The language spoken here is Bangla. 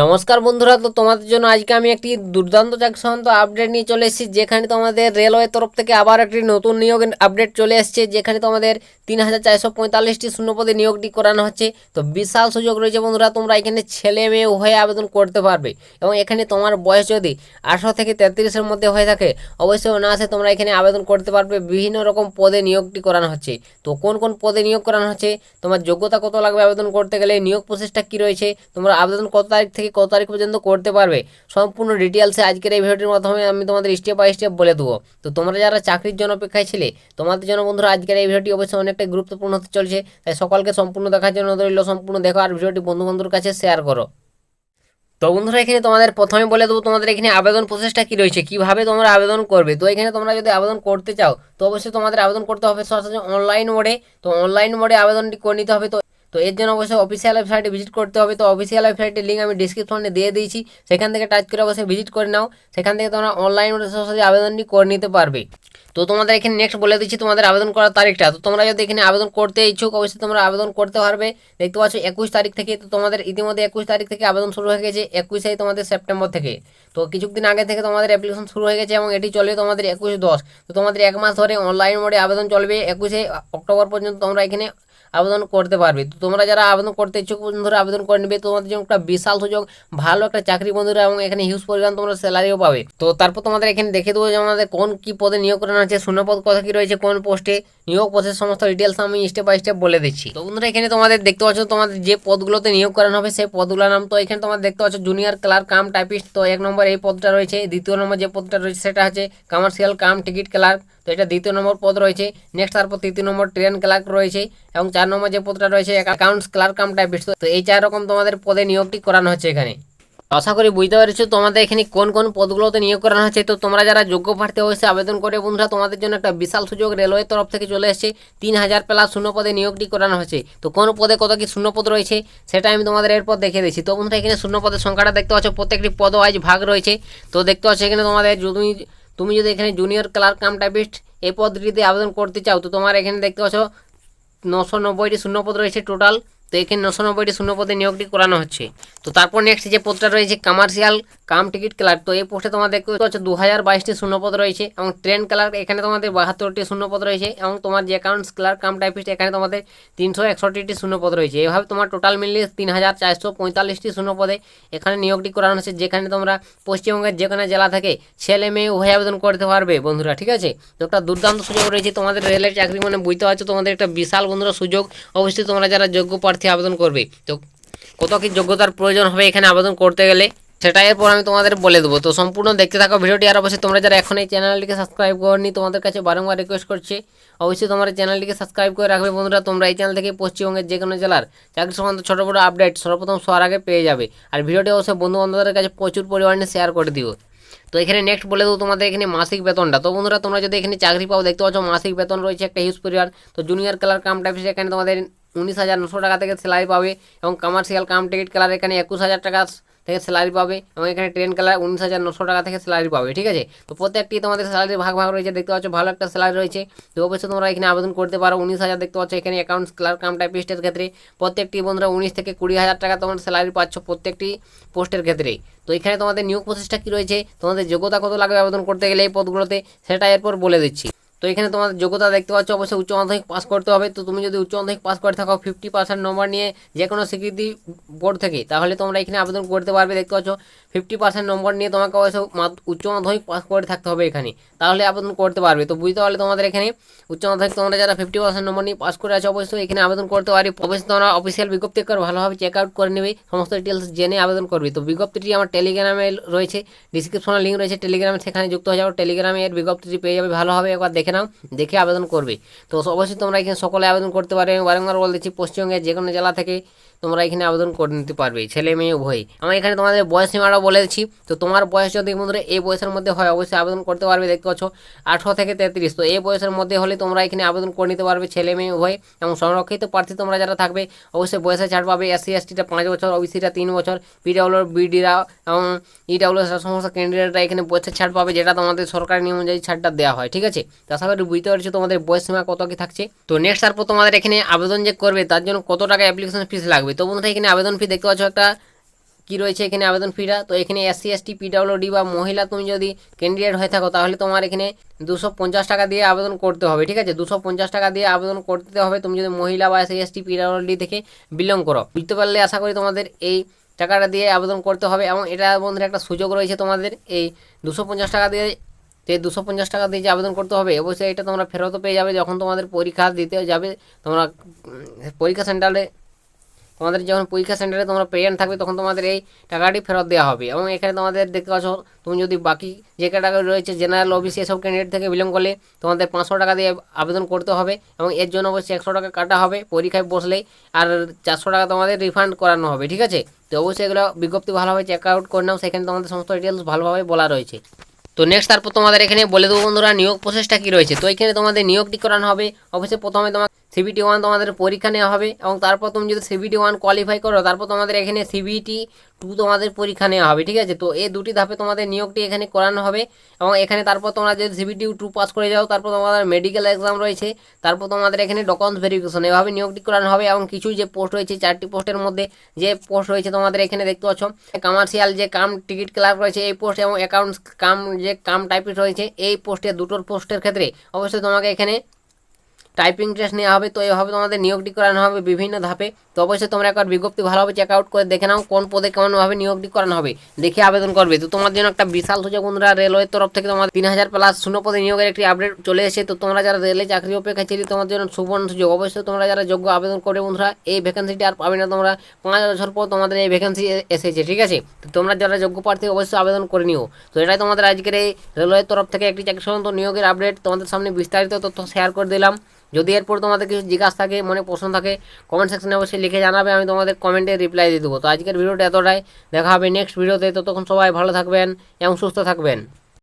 নমস্কার বন্ধুরা, তো তোমাদের জন্য আজকে আমি একটি দুর্দান্ত সংক্রান্ত আপডেট নিয়ে চলে এসেছি, যেখানে তোমাদের রেলওয়ে তরফ থেকে আবার একটি নতুন নিয়োগ আপডেট চলে এসেছে, যেখানে তোমাদের তিন হাজার চারশো পঁয়তাল্লিশটি শূন্যপদে নিয়োগটি করানো হচ্ছে। তো বিশাল সুযোগ রয়েছে বন্ধুরা, তোমরা এখানে ছেলে মেয়ে উভয়ে আবেদন করতে পারবে এবং এখানে তোমার বয়স যদি আঠারো থেকে তেত্রিশের মধ্যে হয়ে থাকে, অবশ্যই অনায়াসে তোমরা এখানে আবেদন করতে পারবে, বিভিন্ন রকম পদে নিয়োগটি করানো হচ্ছে। তো কোন কোন পদে নিয়োগ করানো হচ্ছে, তোমার যোগ্যতা কত লাগবে আবেদন করতে গেলে, নিয়োগ প্রসেসটা কী রয়েছে, তোমরা আবেদন কত তারিখ থেকে কত তারিখ পর্যন্ত করতে পারবে, সম্পূর্ণ ডিটেলসে আজকের এই ভিডিওটির মাধ্যমে আমি তোমাদের স্টেপ বাই স্টেপ বলে দেবো। তো তোমরা যারা চাকরির জন্য অপেক্ষায় ছিলে, তোমাদের জন্য বন্ধুরা আজকের এই ভিডিওটি অবশ্যই অনেকটাই গুরুত্বপূর্ণ হতে চলছে। তাই সকলকে সম্পূর্ণ দেখার জন্য রইল, সম্পূর্ণ দেখো আর ভিডিওটি বন্ধু বন্ধুর কাছে শেয়ার করো। তো বন্ধুরা এখানে তোমাদের প্রথমে বলে দেবো, তোমাদের এখানে আবেদন প্রসেসটা কী রয়েছে, কীভাবে তোমরা আবেদন করবে? তো এখানে তোমরা যদি আবেদন করতে চাও, তো অবশ্যই তোমাদের আবেদন করতে হবে সরাসরি অনলাইন মোডে তো অনলাইন মোডে আবেদনটি করে নিতে হবে। তো তো এর জন্য অবশ্যই অফিসিয়াল ওয়েবসাইটে ভিজিট করতে হবে। তো অফিসিয়াল ওয়েবসাইটের লিঙ্ক আমি ডিসক্রিপশনে দিয়ে দিয়েছি। সেখান থেকে টাচ করে অবশ্যই ভিজিট করে নাও। সেখান থেকে তোমরা অনলাইন সরাসরি আবেদনটি করে নিতে পারবে। তো তোমাদের এখানে নেক্সট বলে দিচ্ছি, তোমাদের আবেদন করার তারিখটা। তো তোমরা যদি এখানে আবেদন করতে ইচ্ছুক, অবশ্যই তোমরা আবেদন করতে পারবে। দেখতে পাচ্ছ একুশ তারিখ থেকে, তো তোমাদের ইতিমধ্যে একুশ তারিখ থেকে আবেদন শুরু হয়ে গেছে একুশে তোমাদের সেপ্টেম্বর থেকে। তো কিছুদিন আগে থেকে তোমাদের অ্যাপ্লিকেশন শুরু হয়ে গেছে এবং এটি চলবে তোমাদের একুশ দশ। তো তোমাদের এক মাস ধরে অনলাইন মোডে আবেদন চলবে। একুশে অক্টোবর পর্যন্ত তোমরা এখানে আবেদন করতে পারবে। তো তোমরা যারা আবেদন করতে ইচ্ছুক বন্ধুরা আবেদন করে নেবে। তোমাদের জন্য একটা বিশাল সুযোগ, ভালো একটা চাকরি বন্ধুরা এবং এখানে হিউজ পরিমাণ তোমরা স্যালারিও পাবে। তো তারপর তোমাদের এখানে দেখে দেবো যে আমাদের কোন কি পদে নিয়োগ করানো আছে, শূন্যপদ কথা কি রয়েছে, কোন পোস্টে নিয়োগ প্রসেস সমস্ত ডিটেলস আমি স্টেপ বাই স্টেপ বলে দিচ্ছি। তো বন্ধুরা এখানে তোমাদের দেখতে পাচ্ছ, তোমাদের যে পদগুলোতে নিয়োগ করানো হবে সেই পদগুলোর নাম তো এখানে তোমাদের দেখতে পাচ্ছ জুনিয়র ক্লার্ক কাম টাইপিস্ট তো এক নম্বর এই পদটা রয়েছে। দ্বিতীয় নম্বর যে পদটা রয়েছে সেটা হচ্ছে কমার্শিয়াল কাম টিকিট ক্লার্ক তো এটা দ্বিতীয় নম্বর পদ রয়েছে। নেক্সট তারপর তৃতীয় নম্বর ট্রেন ক্লার্ক রয়েছে। এবং চার নম্বর যে পদটা রয়েছে অ্যাকাউন্টস ক্লার্ক কাম টাইপিস্ট তো এই চার রকম তোমাদের পদে নিয়োগটি করানো হচ্ছে এখানে। আশা করি বুঝতে পেরেছ তোমাদের এখানে কোন কোন পদগুলোতে নিয়োগ করানো হচ্ছে। তো তোমরা যারা যোগ্য প্রার্থী অবশ্যই আবেদন করে বন্ধুরা, তোমাদের জন্য একটা বিশাল সুযোগ রেলওয়ের তরফ থেকে চলে এসেছে। তিন হাজার প্লাস শূন্য পদে নিয়োগটি করানো হচ্ছে। তো কোন পদে কত কি শূন্য পদ রয়েছে, সেটা আমি তোমাদের এরপর দেখে দিচ্ছি। তো বন্ধুরা, এখানে শূন্য পদের সংখ্যাটা দেখতে পাচ্ছ, প্রত্যেকটি পদ ওয়াইজ ভাগ রয়েছে। তো দেখতে পাচ্ছ এখানে তোমাদের যদি, তুমি যদি এখানে জুনিয়র ক্লার্ক কাম টাইপিস্ট এই পদটিতে আবেদন করতে চাও, তো তোমার এখানে দেখতে পাচ্ছ নশো নব্বইটি শূন্যপদ রয়েছে টোটাল তো এখানে নশো নব্বইটি শূন্যপদে নিয়োগটি করানো হচ্ছে। তো তারপর নেক্সট যে পদটা রয়েছে কমার্শিয়াল কাম টিকিট ক্লার্ক তো এই পোস্টে তোমাদের পাচ্ছ দু হাজার বাইশটি শূন্যপদ রয়েছে এবং ট্রেন ক্লার্ক এখানে তোমাদের বাহাত্তরটি শূন্যপদ রয়েছে এবং তোমার যে অ্যাকাউন্টস ক্লার্ক কাম টাইপিস্ট এখানে তোমাদের তিনশো একষট্টিটি শূন্যপদ রয়েছে। এভাবে তোমার টোটাল মিলিয়ে তিন হাজার চারশো পঁয়তাল্লিশটি শূন্যপদে এখানে নিয়োগটি করানো হচ্ছে, যেখানে তোমরা পশ্চিমবঙ্গের যে কোনো জেলা থেকে ছেলে মেয়ে উভয় আবেদন করতে পারবে বন্ধুরা, ঠিক আছে? তো একটা দুর্দান্ত সুযোগ রয়েছে তোমাদের রেলের চাকরি মানে বুঝতে পারছ, তোমাদের একটা বিশাল বন্ধুরা সুযোগ। অবশ্যই তোমরা যারা যোগ্য প্রার্থী আবেদন করবে। তো কত কি যোগ্যতার প্রয়োজন হবে এখানে আবেদন করতে গেলে? সেটা এরপর আমি তোমাদের বলে দেবো। তো সম্পূর্ণ দেখতে থাকো ভিডিওটি, আর অবশ্যই তোমরা যারা এখন এই চ্যানেলটিকে সাবস্ক্রাইব করনি, তোমাদের কাছে বারংবার রিকোয়েস্ট করছি, অবশ্যই তোমার চ্যানেলটিকে সাবস্ক্রাইব করে রাখবে। বন্ধুরা, তোমরা এই চ্যানেল থেকে পশ্চিমবঙ্গের যে কোনো জেলার চাকরি সংক্রান্ত ছোটো বড়ো আপডেট সর্বপ্রথম সবার আগে পেয়ে যাবে। আর ভিডিওটি অবশ্যই বন্ধু বান্ধবদের কাছে প্রচুর পরিমাণে শেয়ার করে দিও। তো এখানে নেক্সট বলে দেবো তোমাদের এখানে মাসিক বেতনটা। তো বন্ধুরা, তোমরা যদি এখানে চাকরি পাও, দেখতে পাচ্ছ মাসিক বেতন রয়েছে একটা হিউজ পরিমাণ। তো জুনিয়র কালার কাম টাইপস এখানে তোমাদের উনিশ হাজার নশো টাকা থেকে স্যালারি পাবে এবং কমার্শিয়াল কাম টিকিট কালার এখানে একুশ হাজার টাকা থেকে স্যালারি পাবে এবং এখানে ট্রেন কালার উনিশ হাজার নশো টাকা থেকে স্যালারি পাবে, ঠিক আছে? তো প্রত্যেকটি তোমাদের স্যালারি ভাগ ভাগ রয়েছে, দেখতে পাচ্ছ ভালো একটা স্যালারি রয়েছে। তো অবশ্যই তোমরা এখানে আবেদন করতে পারো, উনিশ হাজার দেখতে পাচ্ছ এখানে অ্যাকাউন্টস ক্লার্ক কাম টাইপিস্টের ক্ষেত্রে। প্রত্যেকটি বন্ধুরা উনিশ থেকে কুড়ি হাজার টাকা তোমার স্যালারি পাচ্ছ প্রত্যেকটি পোস্টের ক্ষেত্রে। তো এখানে তোমাদের নিয়োগ প্রসেসটা কী রয়েছে, তোমাদের যোগ্যতা কত লাগবে আবেদন করতে গেলে এই পদগুলোতে, সেটা এরপর বলে দিচ্ছি। তো এখানে তোমাদের যোগ্যতা দেখতে পাচ্ছ, অবশ্যই উচ্চ মাধ্যমিক পাস করতে হবে। তো তুমি যদি উচ্চ মাধ্যমিক পাস করে থাকো ফিফটি পার্সেন্ট নম্বর নিয়ে যে কোনো স্বীকৃতি বোর্ড থেকে তাহলে তোমরা এখানে আবেদন করতে পারবে। দেখতে পাচ্ছ ফিফটি পার্সেন্ট নম্বর নিয়ে তোমাকে অবশ্য উচ্চ মাধ্যমিক পাস করে থাকতে হবে এখানে। তাহলে আবেদন করতে পারবে। তো বুঝতে পারলে তোমাদের এখানে উচ্চ মাধ্যমিক তোমরা যারা ফিফটি পার্সেন্ট নম্বর নিয়ে পাস করে আছো, অবশ্যই এখানে আবেদন করতে পারি অবশ্যই তোমরা অফিসিয়াল বিজ্ঞপ্তি করে ভালোভাবে চেক আউট করে নেবে, সমস্ত ডিটেলস জেনে আবেদন করবে। তো বিজ্ঞপ্তিটি আমার টেলিগ্রামে রয়েছে ডিসক্রিপশনে লিঙ্ক রয়েছে টেলিগ্রামে সেখানে যুক্ত হয়ে যাও। টেলিগ্রামে এর বিজ্ঞপ্তিটি পেয়ে যাবে ভালোভাবে। একবার দেখে নাও, দেখে আবেদন করবে। তো অবশ্যই তোমরা এখানে সকলে আবেদন করতে পারবে। বারংবার বলে দিচ্ছি, পশ্চিমবঙ্গের যে কোনো জেলা থেকে তোমরা এখানে আবেদন করে নিতে পারবে, ছেলে মেয়ে উভয়ই আমি এখানে তোমাদের বয়স সীমাটাও বলে দিচ্ছি। তো তোমার বয়স যদি বন্ধুরা এই বয়সের মধ্যে হয়, অবশ্যই আবেদন করতে পারবে। দেখতে পাচ্ছ, আঠারো থেকে তেত্রিশ। তো এই বয়সের মধ্যে হলে তোমরা এখানে আবেদন করে নিতে পারবে, ছেলে মেয়ে উভয়। এবং সংরক্ষিত প্রার্থী তোমরা যারা থাকবে, অবশ্যই বয়সে ছাড় পাবে। এসসি এসটিটা পাঁচ বছর ওবিসিটা তিন বছর পিডাব্লিউর বিডিরা এবং ইডাব্লিউ সমস্ত ক্যান্ডিডেটরা এখানে বয়সের ছাড় পাবে, যেটা তোমাদের সরকারি নিয়ম অনুযায়ী ছাড়টা দেওয়া হয়, ঠিক আছে? তো আশা করি বুঝতে পারছ তোমাদের বয়স সীমা কত কি থাকছে? তো নেক্সট তারপর তোমাদের এখানে আবেদন যে করবে, তার জন্য কত টাকা অ্যাপ্লিকেশন ফিস লাগবে? তো বন্ধুরা, এখানে আবেদন ফি দেখতে পাচ্ছ একটা কি রয়েছে এখানে আবেদন ফিটা তো এখানে এসসি এসটি পিডাব্লিউডি বা মহিলা তুমি যদি ক্যান্ডিডেট হয়ে থাকো, তাহলে তোমার এখানে দুশো পঞ্চাশ টাকা দিয়ে আবেদন করতে হবে, ঠিক আছে? দুশো পঞ্চাশ টাকা দিয়ে আবেদন করতে হবে, তুমি যদি মহিলা বা এসসি এসটি পিডাব্লিউডি থেকে বিলং করো। বুঝতে পারলে আশা করি তোমাদের এই টাকাটা দিয়ে আবেদন করতে হবে এবং এটার মধ্যে একটা সুযোগ রয়েছে তোমাদের, এই দুশো পঞ্চাশ টাকা দিয়ে যে দুশো পঞ্চাশ টাকা দিয়ে যে আবেদন করতে হবে, অবশ্যই এটা তোমরা ফেরতও পেয়ে যাবে যখন তোমাদের পরীক্ষা দিতে যাবে। তোমরা পরীক্ষা সেন্টারে তোমাদের যখন পরীক্ষা সেন্টারে তোমরা প্রেজেন্ট থাকবে তখন তোমাদের এই টাকাটি ফেরত দেওয়া হবে। এবং এখানে তোমাদের দেখতে পাচ্ছ, তুমি যদি বাকি যে ক্যাটাগরি রয়েছে জেনারেল ওবিসি এসব ক্যান্ডিডেট থেকে বিলং করলে তোমাদের পাঁচশো টাকা দিয়ে আবেদন করতে হবে। এবং এর জন্য অবশ্যই একশো টাকা কাটা হবে পরীক্ষায় বসলেই, আর চারশো টাকা তোমাদের রিফান্ড করানো হবে, ঠিক আছে? তো অবশ্যই এগুলো বিজ্ঞপ্তি ভালোভাবে চেক আউট করে নাও, সেখানে তোমাদের সমস্ত ডিটেলস ভালোভাবে বলা রয়েছে। তো নেক্সট তারপর তোমাদের এখানে বলে দেবো বন্ধুরা, নিয়োগ প্রসেসটা কী রয়েছে? তো এখানে তোমাদের নিয়োগটি করানো হবে? অবশ্যই প্রথমে তোমার সিবিটি ওয়ান তোমাদের পরীক্ষা নেওয়া হবে এবং তারপর তুমি যদি সিবিটি ওয়ান কোয়ালিফাই করো, তারপর তোমাদের এখানে সিবিটি টু তোমাদের পরীক্ষা নেওয়া হবে, ঠিক আছে? তো এই দুটি ধাপে তোমাদের নিয়োগটি এখানে করানো হবে এবং এখানে তারপর তোমরা যদি সিবিটি টু পাস করে যাও, তারপর তোমাদের মেডিকেল এক্সাম রয়েছে, তারপর তোমাদের এখানে ডকুমেন্টস ভেরিফিকেশন এভাবে নিয়োগটি করানো হবে এবং কিছু যে পোস্ট রয়েছে, চারটি পোস্টের মধ্যে যে পোস্ট রয়েছে তোমাদের এখানে দেখতে পাচ্ছ কমার্শিয়াল যে কাম টিকিট ক্লার্ক রয়েছে, এই পোস্ট এবং অ্যাকাউন্টস কাম যে কাম টাইপিস্ট রয়েছে, এই পোস্টে দুটোর পোস্টের ক্ষেত্রে অবশ্যই তোমাকে এখানে টাইপিং টেস্ট নেওয়া হবে, তো এভাবে তোমাদের নিয়োগটি করানো হবে বিভিন্ন ধাপে। তো অবশ্যই তোমরা একবার বিজ্ঞপ্তি ভালোভাবে চেক আউট করে দেখে নাও কোন পদে কেমনভাবে নিয়োগটি করানো হবে। দেখে আবেদন করবে। তো তোমার জন্য একটা বিশাল সুযোগ বন্ধুরা, রেলওয়ের তরফ থেকে তোমার তিন হাজার প্লাস শূন্য পদে নিয়োগের একটি আপডেট চলে এসেছে। তো তোমরা যারা রেলে চাকরি অপেক্ষা ছিল তোমার জন্য সুবর্ণ সুযোগ। অবশ্যই তোমরা যারা যোগ্য আবেদন করবে বন্ধুরা, এই ভ্যাকেন্সিটি আর পাবে না তোমরা। পাঁচ বছর পর তোমাদের এই ভ্যাকেন্সি এসেছে, ঠিক আছে? তো তোমরা যারা যোগ্য প্রার্থী, অবশ্যই আবেদন করে নিও। তো এটাই তোমাদের আজকের এই রেলওয়ের তরফ থেকে একটি চাকরি সংক্রান্ত নিয়োগের আপডেট তোমাদের সামনে বিস্তারিত তথ্য শেয়ার করে দিলাম। যদি এরপর তোমাদের কিছু জিজ্ঞাসা থাকে, মনে প্রশ্ন থাকে কমেন্ট সেকশনে অবশ্যই লিখে জানাবে, আমি তোমাদের কমেন্টে রিপ্লাই দিয়ে দেবো। তো আজকের ভিডিওটা এতটাই, দেখা হবে নেক্সট ভিডিওতে ততক্ষণ সবাই ভালো থাকবেন এবং সুস্থ থাকবেন।